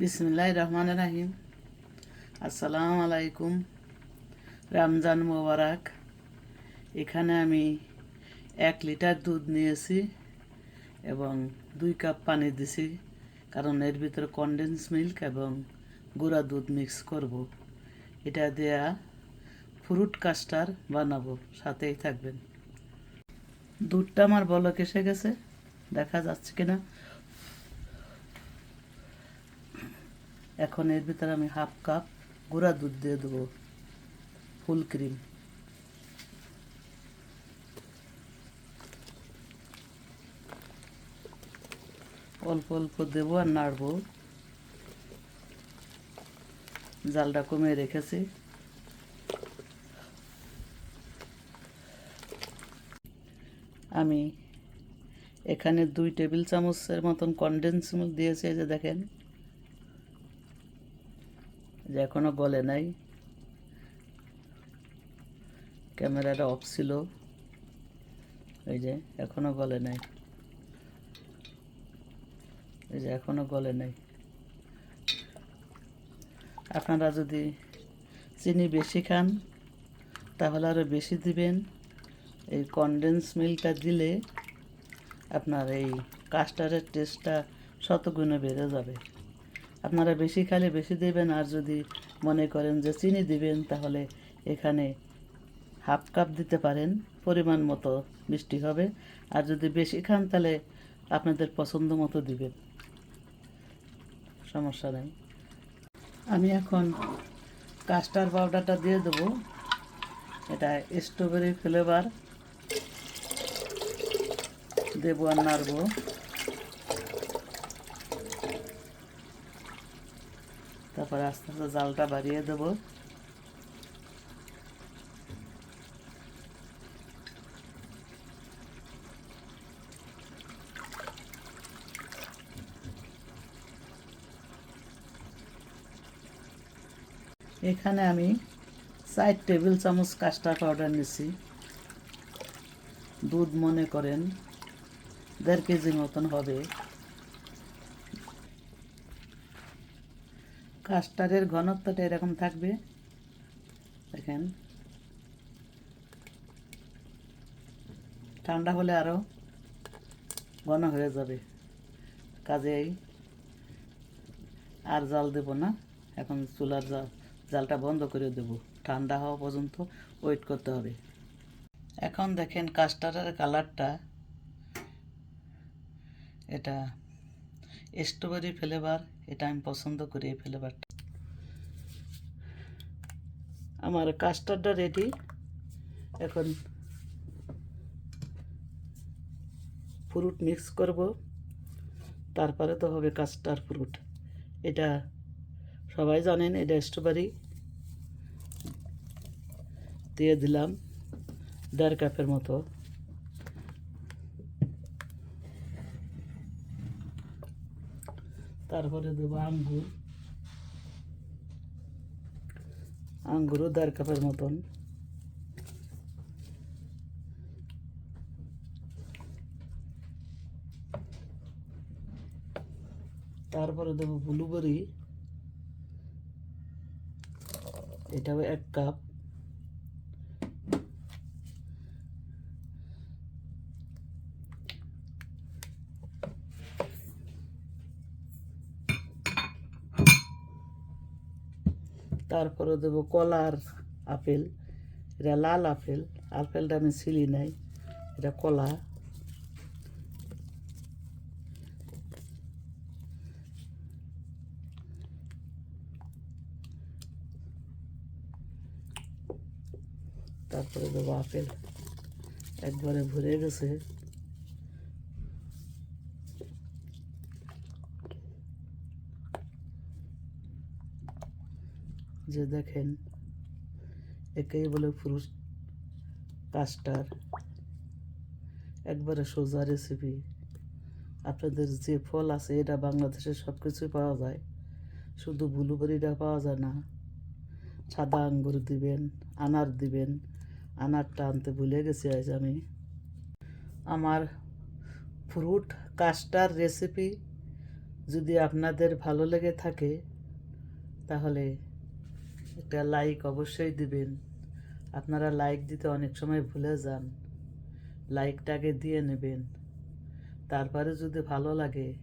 বিসমিল্লাহ রহমান রাহিম। আসসালাম আলাইকুম। রমজান মোবারক। এখানে আমি এক লিটার দুধ নিয়েছি এবং দুই কাপ পানি দিছি, কারণ এর ভিতরে কনডেন্স মিল্ক এবং গুঁড়া দুধ মিক্স করব। এটা দেয়া ফ্রুট কাস্টার বানাবো, সাথেই থাকবেন। দুধটা আমার বলক এসে গেছে, দেখা যাচ্ছে কিনা। এখন এর ভিতরে আমি হাফ কাপ গুঁড়া দুধ দিয়ে দেবো, ফুল ক্রিম। অল্প অল্প দেবো আর নাড়বো। জালটা কমিয়ে রেখেছি। আমি এখানে দুই টেবিল চামচের মতন কনডেন্স মিল্ক দিয়েছি, এই যে দেখেন। যে এখনও গলে নাই। ক্যামেরাটা অফ ছিল। এই যে, এখনও গলে নাই। এই যে, এখনও গলে নাই। আপনারা যদি চিনি বেশি খান, তাহলে আরও বেশি দিবেন। এই কনডেন্স মিল্কটা দিলে আপনার এই কাস্টারের টেস্টটা শতগুণে বেড়ে যাবে। আপনারা বেশি খালে বেশি দেবেন, আর যদি মনে করেন যে চিনি দিবেন, তাহলে এখানে হাফ কাপ দিতে পারেন, পরিমাণ মতো মিষ্টি হবে। আর যদি বেশি খান, তাহলে আপনাদের পছন্দ মতো দিবেন। সমস্যা নেই। আমি এখন কাস্টার পাউডারটা দিয়ে দেবো। এটা স্ট্রবেরি ফ্লেভার। দেবো আর নাড়বো। তারপরে আস্তে আস্তে জালটা বাড়িয়ে দেবো। এখানে আমি চার টেবিল চামচ কাস্টার্ড পাউডার নিছি। দুধ মনে করেন, দেড় কেজি মতন হবে। কাস্টারের ঘনত্বটা এরকম থাকবে। দেখেন। ঠান্ডা হলে আরও ঘন হয়ে যাবে। কাজেই আর জাল দেব না। এখন চুলার জাল, জালটা বন্ধ করে দেব। ঠান্ডা হওয়া পর্যন্ত ওয়েট করতে হবে। এখন দেখেন কাস্টারের কালারটা এটা স্ট্রবেরি ফ্লেভার এটা আমি পছন্দ করি এই ফ্লেভারটা আমার কাস্টারটা রেডি এখন ফ্রুট মিক্স করব। তারপরে তো হবে কাস্টার ফ্রুট এটা সবাই জানেন, এটা স্ট্রবেরি দিয়ে দিলাম দেড় কাপের মতো। তারপরে দেবো আঙ্গুর। আঙ্গুরও দেড় কাপের মতন। তারপরে দেবো ব্লুবেরি। এটাও এক কাপ। তারপরে দেবো কলার আপেল। এটা লাল আপেল। আপেলটা আমি ছিলি নাই। এটা কলা। তারপরে দেবো আপেল। একবারে ভরে গেছে। যে দেখেন, একেই বলে ফ্রুট কাস্টার। একবারে সোজা রেসিপি আপনাদের যে ফল আছে, এটা বাংলাদেশে সব কিছুই পাওয়া যায়। শুধু ব্লুবেরিটা পাওয়া যায় না। সাদা আঙ্গুর দিবেন, আনার দিবেন। আনারটা আনতে ভুলে গেছি আজ আমি। আমার ফ্রুট কাস্টার রেসিপি যদি আপনাদের ভালো লেগে থাকে, তাহলে একটা লাইক অবশ্যই দিবেন। আপনারা লাইক দিতে অনেক সময় ভুলে যান। লাইকটাকে দিয়ে নেবেন। তারপরে যদি ভালো লাগে,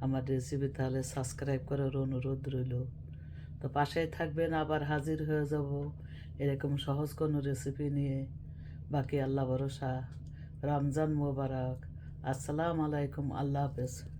আমার রেসিপি তাহলে সাবস্ক্রাইব করার অনুরোধ রইল। তো পাশেই থাকবেন, আবার হাজির হয়ে যাব এরকম সহজ কোনো রেসিপি নিয়ে। বাকি আল্লাহ ভরসা। রমজান মোবারক। আসসালামু আলাইকুম, আল্লাহ হাফেজ।